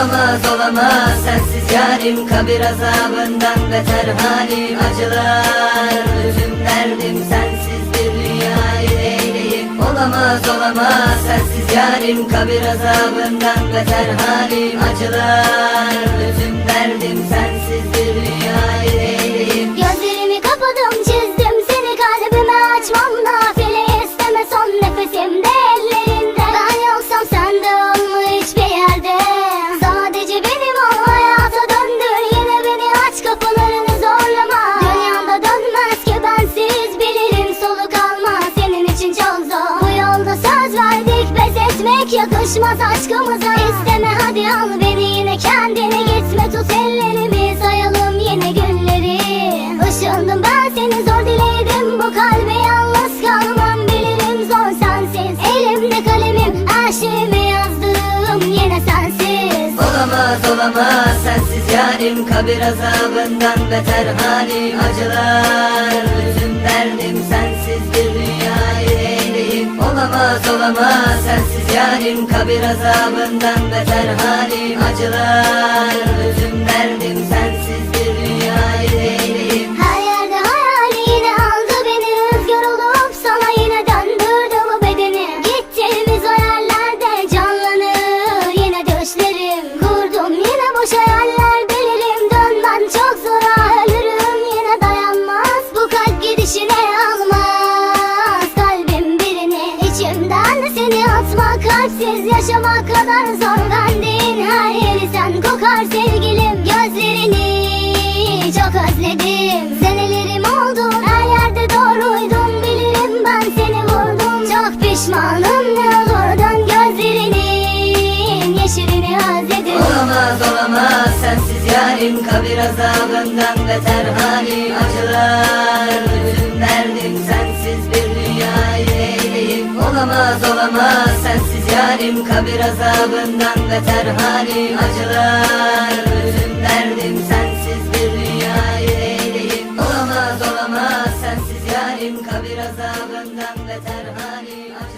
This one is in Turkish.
Olamaz olamaz. Sensiz yarim kabir azabından beter halim acılar. Özüm derdim sensiz bir dünyayı eyleyip Olamaz olamaz. Sensiz yarim kabir azabından beter halim acılar etmek yakışmaz aşkımıza. İsteme hadi al beni yine. Kendine gitme tut ellerimi. Sayalım yine günleri. Işındım ben seni zor diledim. Bu kalbe yalnız kalmam bilirim zor sensiz. Elimde kalemim her şeyimi yazdım yine sensiz. Olamaz olamaz sensiz yarim. Kabir azabından beter halim acılar. Üzüm derdim sensiz bir dünyayı Olamaz olamaz. Sensiz yarim kabir azabından beter halim acılar. Üzüm derdim Kalpsiz yaşamak kadar zor. Bendiğin her yeri sen kokar sevgilim. Gözlerini çok özledim. Senelerim oldu her yerde doğruydum. Bilirim ben seni vurdum. Çok pişmanım ne olur dön gözlerinin Yeşilini özledim. Olamaz olamaz. Sensiz yarim kabir azabından beter. Halim acılar Üzüm derdim. Sensiz bir dünyayı Halim kabir azabından beter halim acılar. Bütün derdim sensiz bir dünyayı eyleyim Olamaz olamaz sensiz yarim. Kabir azabından beter halim acılar.